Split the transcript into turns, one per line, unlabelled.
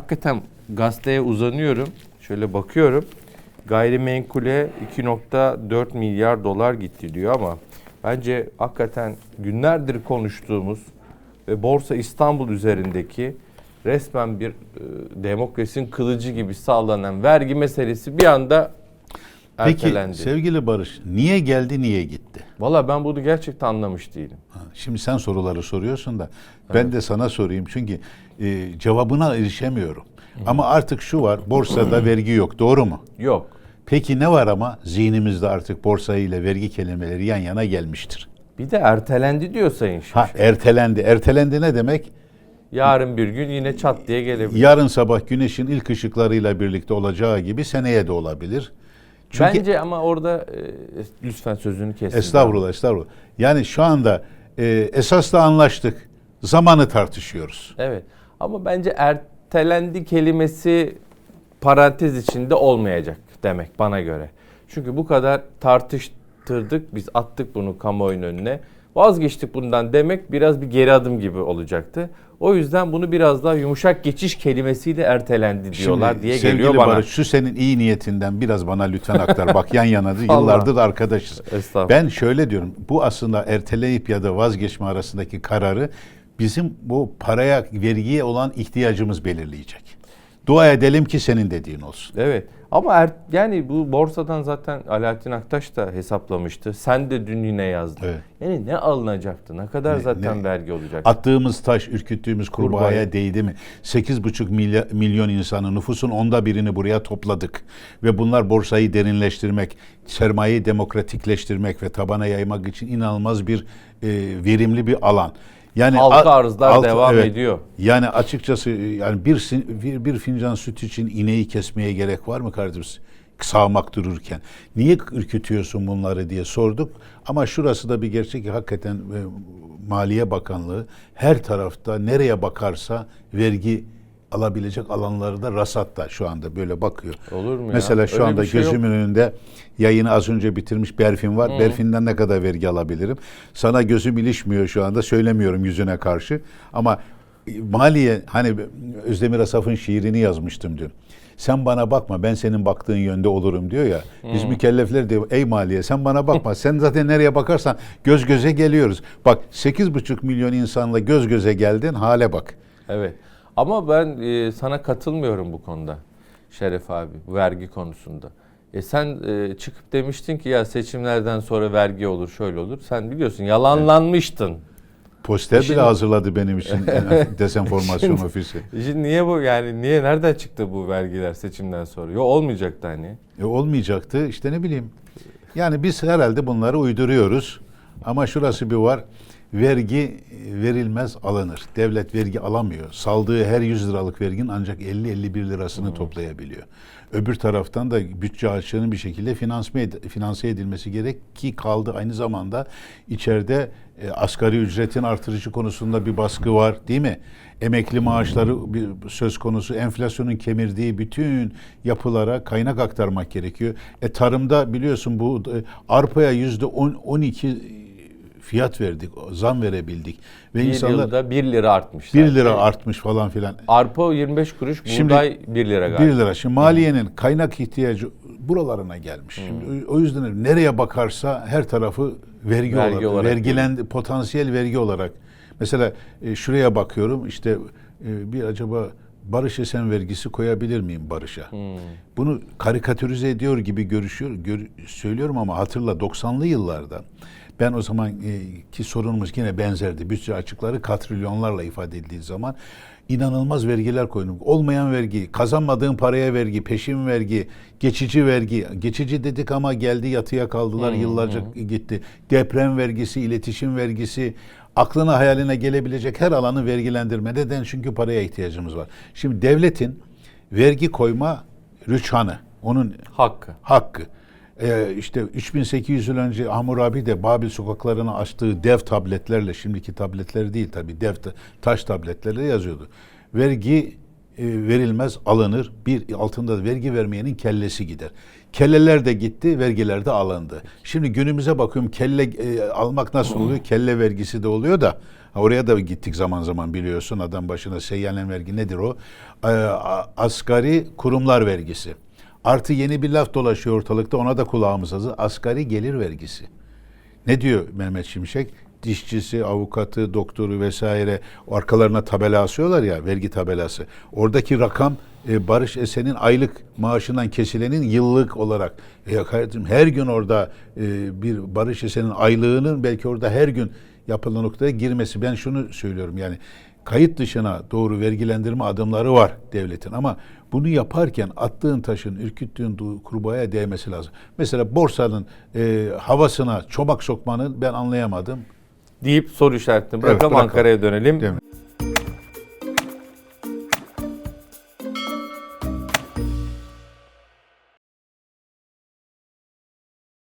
Hakikaten gazeteye uzanıyorum. Şöyle bakıyorum. Gayrimenkule 2.4 milyar dolar gitti diyor ama bence hakikaten günlerdir konuştuğumuz ve Borsa İstanbul üzerindeki resmen bir e, demokrasinin kılıcı gibi sallanan vergi meselesi bir anda
Peki
ertelendi.
sevgili Barış niye geldi niye gitti?
Valla ben bunu gerçekten anlamış değilim.
Şimdi sen soruları soruyorsun da ben de sana sorayım çünkü e, cevabına erişemiyorum. Ama artık şu var borsada vergi yok doğru mu?
Yok.
Peki ne var ama zihnimizde artık borsa ile vergi kelimeleri yan yana gelmiştir.
Bir de ertelendi diyor Sayın Şimşek.
Ha ertelendi. Ertelendi ne demek?
Yarın bir gün yine çat diye gelebilir.
Yarın sabah güneşin ilk ışıklarıyla birlikte olacağı gibi seneye de olabilir. Çünkü
Bence ama orada e, lütfen sözünü kesin.
estağfurullah estağfurullah. Yani şu anda e, esasla anlaştık. Zamanı tartışıyoruz.
Evet. Ama bence ertelendi kelimesi parantez içinde olmayacak demek bana göre. Çünkü bu kadar tartıştırdık, biz attık bunu kamuoyunun önüne. Vazgeçtik bundan demek biraz bir geri adım gibi olacaktı. O yüzden bunu biraz daha yumuşak geçiş kelimesiyle ertelendi diyorlar
Şimdi
diye geliyor bana.
Barış şu senin iyi niyetinden biraz bana lütfen aktar. Bak yan yanadır. Yıllardır da arkadaşız. Ben şöyle diyorum. Bu aslında erteleyip ya da vazgeçme arasındaki kararı bizim bu paraya, vergiye olan ihtiyacımız belirleyecek. Dua edelim ki senin dediğin olsun.
Evet. Ama er, yani bu borsadan zaten Alaaddin Aktaş da hesaplamıştı. Sen de dün yine yazdın.
Evet.
Yani ne alınacaktı? Ne kadar
Ne-
zaten
ne-
vergi olacaktı?
Attığımız taş, ürküttüğümüz kurbağaya
Kurbağaya.
değdi mi? 8,5 milya- milyon insanı, nüfusun onda birini buraya topladık. Ve bunlar borsayı derinleştirmek, sermayeyi demokratikleştirmek ve tabana yaymak için inanılmaz bir e, verimli bir alan. Yani
Halka arzlar
alt-
devam ediyor.
Yani açıkçası yani bir, bir bir fincan süt için ineği kesmeye gerek var mı kardeşim? Sağmak dururken. Niye ürkütüyorsun bunları diye sorduk. Ama şurası da bir gerçek ki hakikaten e, Maliye Bakanlığı her tarafta nereye bakarsa vergi alabilecek alanları da rasatta şu anda böyle bakıyor.
Olur mu ya?
Mesela şu
Öyle
anda
şey yok.
gözümün önünde yayını az önce bitirmiş Berfin var. Berfin'den ne kadar vergi alabilirim? Sana gözüm ilişmiyor şu anda. Söylemiyorum yüzüne karşı. Ama e, maliye hani Özdemir Asaf'ın şiirini yazmıştım dün. Sen bana bakma ben senin baktığın yönde olurum diyor ya. Biz mükellefler diyor ey maliye sen bana bakma. sen zaten nereye bakarsan göz göze geliyoruz. Bak 8,5 milyon insanla göz göze geldin hale bak.
Evet. Ama ben e, sana katılmıyorum bu konuda. Şeref abi vergi konusunda. E sen e, çıkıp demiştin ki ya seçimlerden sonra vergi olur şöyle olur. Sen biliyorsun yalanlanmıştın.
Poster
Şimdi-
bile hazırladı benim için desenformasyon
Şimdi-
ofisi.
Şimdi niye bu yani niye nereden çıktı bu vergiler seçimden sonra? Yok olmayacaktı hani.
E, olmayacaktı işte ne bileyim. Yani biz herhalde bunları uyduruyoruz. Ama şurası bir var. Vergi e, verilmez alınır. Devlet vergi alamıyor. Saldığı her 100 liralık verginin ancak 50-51 lirasını toplayabiliyor. Öbür taraftan da bütçe açığının bir şekilde ed- finanse edilmesi gerek ki kaldı aynı zamanda içeride e, asgari ücretin artırıcı konusunda bir baskı var değil mi? Emekli maaşları bir söz konusu enflasyonun kemirdiği bütün yapılara kaynak aktarmak gerekiyor. E tarımda biliyorsun bu e, arpaya yüzde 10 12 fiyat verdik, zam verebildik ve
Bir
insanlar
yılda 1 lira artmış.
1
zaten.
lira artmış falan filan.
Arpa 25 kuruş,
Şimdi
buğday 1 lira galiba.
1 lira. Şimdi maliyenin kaynak ihtiyacı buralarına gelmiş. Şimdi o yüzden nereye bakarsa her tarafı vergi,
Vergi
olarak,
olarak
vergilendi potansiyel vergi olarak. Mesela e, şuraya bakıyorum işte e, bir acaba Barış Esen vergisi koyabilir miyim Barış'a? Bunu karikatürize ediyor gibi görüşüyor, gör- söylüyorum ama hatırla 90'lı yıllarda ben o zaman e, ki sorunumuz yine benzerdi. Bütçe açıkları katrilyonlarla ifade edildiği zaman inanılmaz vergiler koydum. Olmayan vergi, kazanmadığın paraya vergi, peşin vergi, geçici vergi. Geçici dedik ama geldi yatıya kaldılar yıllarca gitti. Deprem vergisi, iletişim vergisi, aklına hayaline gelebilecek her alanı vergilendirme. Neden? Çünkü paraya ihtiyacımız var. Şimdi devletin vergi koyma rüçhanı, onun
Hakkı.
hakkı. Ee, işte 3800 yıl önce Hammurabi de Babil sokaklarını açtığı dev tabletlerle, şimdiki tabletler değil tabii, dev ta- taş tabletlerle yazıyordu. Vergi e, verilmez alınır. Bir altında da vergi vermeyenin kellesi gider. Kelleler de gitti, vergiler de alındı. Şimdi günümüze bakıyorum kelle e, almak nasıl oluyor? Kelle vergisi de oluyor da oraya da gittik zaman zaman biliyorsun. Adam başına seyyanen vergi nedir o? A- asgari kurumlar vergisi. Artı yeni bir laf dolaşıyor ortalıkta ona da kulağımız hazır. Asgari gelir vergisi. Ne diyor Mehmet Şimşek? Dişçisi, avukatı, doktoru vesaire arkalarına tabela asıyorlar ya vergi tabelası. Oradaki rakam e, Barış Esen'in aylık maaşından kesilenin yıllık olarak. E, her gün orada e, bir Barış Esen'in aylığının belki orada her gün yapılan noktaya girmesi. Ben şunu söylüyorum yani kayıt dışına doğru vergilendirme adımları var devletin ama bunu yaparken attığın taşın, ürküttüğün kurbağaya değmesi lazım. Mesela borsanın e, havasına çomak sokmanın ben anlayamadım.
deyip soru işaretini
Evet,
bırakalım
bırakalım.
Ankara'ya dönelim.
Değil mi?